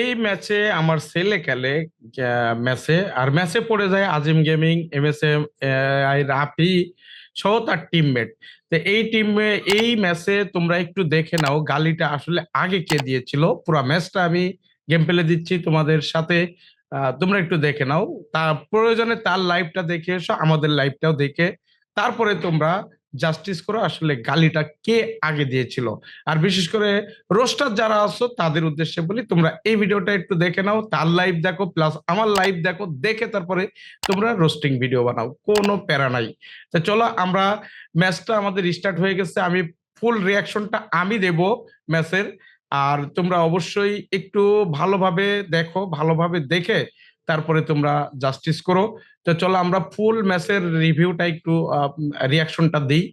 এই ম্যাচে আমার ছেলে খেলে ম্যাচে আর ম্যাচে পড়ে যায় Azim gaming M S M Rafi সহ তার টিমমেট তো এই টিম এই ম্যাচে তোমরা একটু দেখে নাও গালিটা আসলে আগে কে দিয়েছিল। পুরো ম্যাচটা আমি গেম প্লে দিচ্ছি তোমাদের সাথে। আহ, তোমরা একটু দেখে নাও। তার প্রয়োজনে তার লাইভটা দেখে এসো আমাদের লাইভটাও দেখে। তারপরে তোমরা জাস্টিস করো আসলে গালিটা কে আগে দিয়েছিল? আর বিশেষ করে রোস্টার যারা আছো, তাদের উদ্দেশ্যে বলি, তোমরা এই ভিডিওটা একটু দেখে নাও, তার লাইভ দেখো প্লাস আমার লাইভ দেখো, দেখে তারপরে তোমরা রোস্টিং ভিডিও বানাও, কোনো প্যারা নাই। তো চলো আমরা ম্যাচটা আমাদের স্টার্ট হয়ে গেছে, আমি ফুল রিয়াকশনটা আমি দেব ম্যাচের আর তোমরা অবশ্যই একটু ভালোভাবে দেখো, ভালোভাবে দেখে তারপরে তোমরা জাস্টিস করো। তো চলো আমরা ফুল ম্যাচের রিভিউটা একটু রিয়াকশনটা দিই।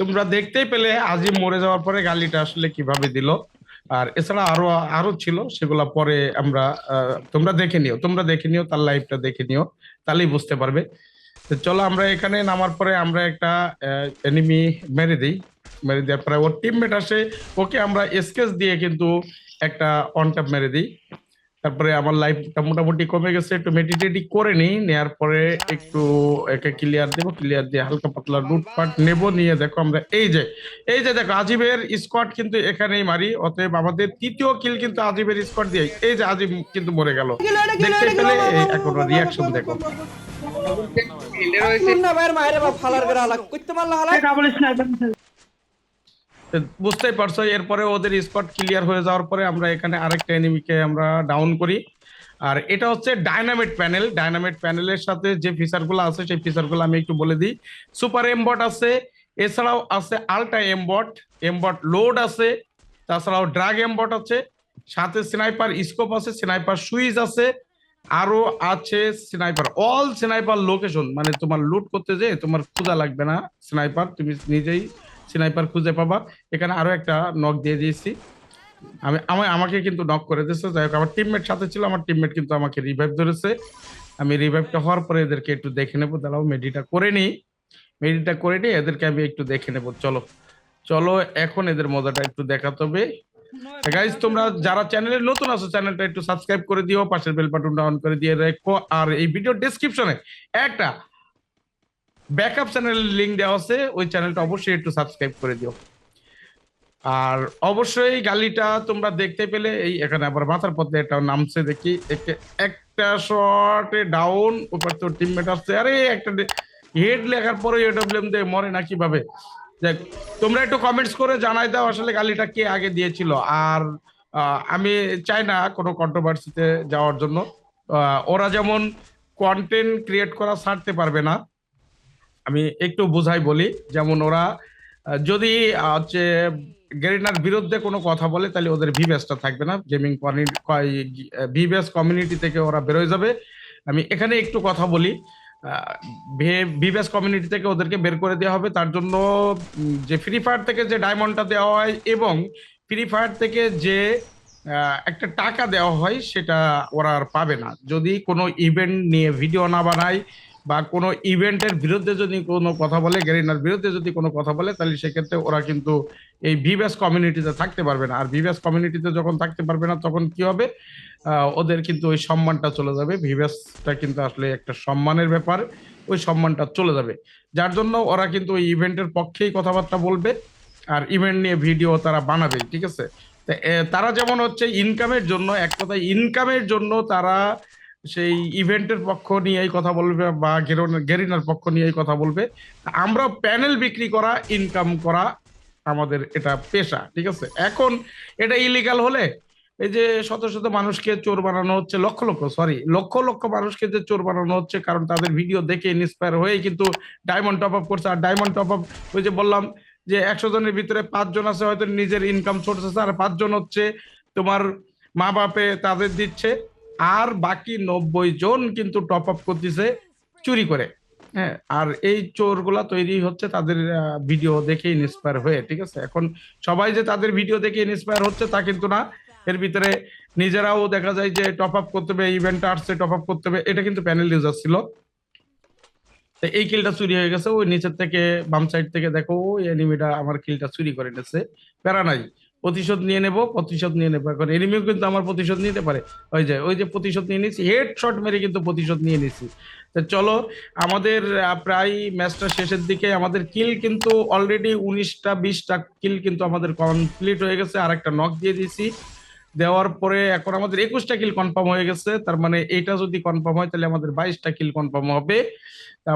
তোমরা দেখতেই পেলে আজিম মরে যাওয়ার পরে গালিটা আসলে কীভাবে দিল। আর এছাড়া আরও আরও ছিল, সেগুলা পরে আমরা তোমরা দেখে নিও। তোমরা দেখে নিও, তার লাইভটা দেখে নিও, তাহলেই বুঝতে পারবে। তো চলো আমরা এখানে নামার পরে আমরা একটা এনিমি মেরে দিই। মেরে দেওয়ার পরে ওর টিমমেট আসে। ওকে আমরা স্কেচ দিয়ে কিন্তু একটা অন ট্যাপ মেরে দিই। তারপরে আমার লাইফটা মোটামুটি কমে গেছে একটু মেডিটেটি করে নিই নেয়ার পরে একটু একে ক্লিয়ার দেবো ক্লিয়ার দিয়ে হালকা পাতলা রুট লুটপাট নেব নিয়ে দেখো আমরা এই যে এই যে দেখো আজিবের স্কোয়াড কিন্তু এখানেই মারি অতএব আমাদের তৃতীয় কিল কিন্তু আজিবের স্কোয়াড দিয়ে এই যে আজিব কিন্তু মরে গেল দেখতে পেলে এখন রিয়াকশন দেখো না ভাইয়ের মায়ের বাপ ফালার করে করতে পারলা বুঝতেই পারছ, এরপরে ওদের স্পট ক্লিয়ার হয়ে যাওয়ার পরে আমরা এখানে আরেকটা এনিমিকে আমরা ডাউন করি। আর এটা হচ্ছে ডাইনামিট প্যানেল ডাইনামিট প্যানেলের সাথে যে ফিচারগুলো আছে, সেই ফিচারগুলো আমি একটু বলে দিই। সুপার এমবট আছে, এছাড়াও আছে আলট্রা এমবট এমবট লোড আছে, তাছাড়াও ড্রাগ এমবট আছে, সাথে স্নাইপার স্কোপ আছে স্নাইপার সুইচ আছে, আরও আছে স্নাইপার অল স্নাইপার লোকেশন মানে তোমার লুট করতে যে তোমার খোঁজা লাগবে না স্নাইপার তুমি নিজেই স্নাইপার খুঁজে পাবা। এখানে আরও একটা নক দিয়ে দিয়েছি। আমি আমি আমাকে কিন্তু নক করে দিয়েছে। যাই হোক আমার টিমমেট সাথে ছিল আমার টিমমেট কিন্তু আমাকে রিভাইভ ধরেছে। আমি রিভাইভটা হওয়ার পরে এদেরকে একটু দেখে নেব। দাঁড়াও মেডিটা করে নিই। মেডিটা করে নিই এদেরকে আমি একটু দেখে নেব। চলো চলো এখন এদের মজাটা একটু দেখাতে হবে। গাইজ তোমরা যারা চ্যানেলে নতুন আছো চ্যানেলটা একটু সাবস্ক্রাইব করে দিও পাশের বেল বাটনটা অন করে দিয়ে রেখো। আর এই ভিডিও ডেসক্রিপশনে একটা ব্যাকআপ চ্যানেলের লিংক দেওয়া আছে, ওই চ্যানেলটা অবশ্যই একটু সাবস্ক্রাইব করে দিও। আর অবশ্যই গালিটা তোমরা দেখতে পেলে, এই এখানে আবার মাথার পথে একটা নামছে দেখি। একটা শটে ডাউন উপর তোর টিমমেট আসছে। আরে, একটা হেড লেখার পরে এডব্লিউএম দিয়ে মরে না কীভাবে? দেখ, তোমরা একটু কমেন্টস করে জানাই দাও আসলে গালিটা কে আগে দিয়েছিল। আর আমি চাই না কোনো কন্ট্রোভার্সিতে যাওয়ার জন্য। ওরা যেমন কন্টেন্ট ক্রিয়েট করা ছাড়তে পারবে না আমি একটু বোঝাই বলি, যেমন ওরা যদি হচ্ছে গেরিনার বিরুদ্ধে কোনো কথা বলে, তাহলে ওদের ভিভেসটা থাকবে না। গেমিং ভিভেস কমিউনিটি থেকে ওরা বেরোয় যাবে। আমি এখানে একটু কথা বলি ভিভেস কমিউনিটি থেকে ওদেরকে বের করে দেওয়া হবে। তার জন্য যে ফ্রি ফায়ার থেকে যে ডায়মন্ডটা দেওয়া হয় এবং ফ্রি ফায়ার থেকে যে একটা টাকা দেওয়া হয়, সেটা ওরা আর পাবে না। যদি কোনো ইভেন্ট নিয়ে ভিডিও না বানায় বা কোনো ইভেন্টের বিরুদ্ধে যদি কোনো কথা বলে, গেরিনার বিরুদ্ধে যদি কোনো কথা বলে, তাহলে সেক্ষেত্রে ওরা কিন্তু এই ভিভ্যাস কমিউনিটিতে থাকতে পারবে না। আর ভিভ্যাস কমিউনিটিতে যখন থাকতে পারবে না, তখন কি হবে? ওদের কিন্তু ওই সম্মানটা চলে যাবে। ভিভ্যাসটা কিন্তু আসলে একটা সম্মানের ব্যাপার, ওই সম্মানটা চলে যাবে। যার জন্য ওরা কিন্তু ওই ইভেন্টের পক্ষেই কথাবার্তা বলবে আর ইভেন্ট নিয়ে ভিডিও তারা বানাবে, ঠিক আছে? তারা যেমন হচ্ছে ইনকামের জন্য, এক কথায় ইনকামের জন্য তারা সেই ইভেন্টের পক্ষ নিয়েই কথা বলবে বা গেরোন- গেরিনার পক্ষ নিয়েই কথা বলবে। আমরা প্যানেল বিক্রি করা ইনকাম করা আমাদের এটা পেশা, ঠিক আছে? এখন এটা ইলিগাল হলে এই যে শত শত মানুষকে চোর বানানো হচ্ছে, লক্ষ লক্ষ সরি লক্ষ লক্ষ মানুষকে যে চোর বানানো হচ্ছে, কারণ তাদের ভিডিও দেখে ইন্সপায়ার হয়ে কিন্তু ডায়মন্ড টপ আপ করছে। আর ডায়মন্ড টপ আপ ওই যে বললাম যে একশো জনের ভিতরে পাঁচজন আছে, হয়তো নিজের ইনকাম সোর্স আছে, আর পাঁচজন হচ্ছে তোমার মা বাপে তাদের দিচ্ছে। আর বাকি নব্বই জন কিন্তু টপ আপ করতেছে, চুরি করে। হ্যাঁ আর এই চোরগুলা তৈরি হচ্ছে তাদের ভিডিও দেখে ইন্সপায়ার হয়ে, ঠিক আছে? এখন সবাই যে তাদের ভিডিও দেখে ইন্সপায়ার হচ্ছে তা কিন্তু না। এর ভিতরে নিজেরাও দেখা যায় যে টপ আপ করতে হবে ইভেন্ট আসছে টপ আপ করতে হবে, এটা কিন্তু প্যানেল ইউজার ছিল। এই কিলটা চুরি হয়ে গেছে, ওই নিচের থেকে বাম সাইড থেকে দেখো, ওই এনিমিটা আমার কিলটা চুরি করে নিয়েছে প্যারা নাই। প্রতিশোধ নিয়ে নেব, প্রতিশোধ নিয়ে নেব। এখন এনিমিও কিন্তু আমার প্রতিশোধ নিতে পারে। ওই যে ওই যে প্রতিশোধ নিয়ে নিয়েছি হেড শট মেরে কিন্তু প্রতিশোধ নিয়ে নিয়েছি। তো চলো, আমাদের প্রায় ম্যাচটা শেষের দিকে আমাদের কিল কিন্তু অলরেডি উনিশটা, বিশটা কিল কিন্তু আমাদের কমপ্লিট হয়ে গেছে। আর একটা নক দিয়ে দিয়েছি। দেওয়ার পরে এখন আমাদের একুশটা কিল কনফার্ম হয়ে গেছে। তার মানে এইটা যদি কনফার্ম হয়, তাহলে আমাদের বাইশটা কিল কনফার্ম হবে।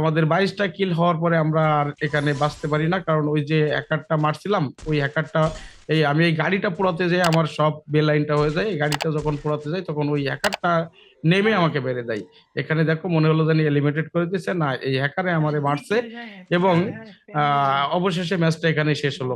আমাদের বাইশটা কিল হওয়ার পরে আমরা আর এখানে বাঁচতে পারি না। কারণ ওই যে হ্যাকারটা মারছিলাম, ওই হ্যাকারটা এই আমি এই গাড়িটা পোড়াতে যাই আমার সব বেলাইনটা হয়ে যায় এই গাড়িটা যখন পোড়াতে যাই তখন ওই হ্যাকারটা নেমে আমাকে বেড়ে দেয় এখানে দেখো মনে হলো জানি এলিমিনেটেড করে দিচ্ছে না এই হ্যাকারে আমারে মারছে এবং আহ, অবশেষে ম্যাচটা এখানে শেষ হলো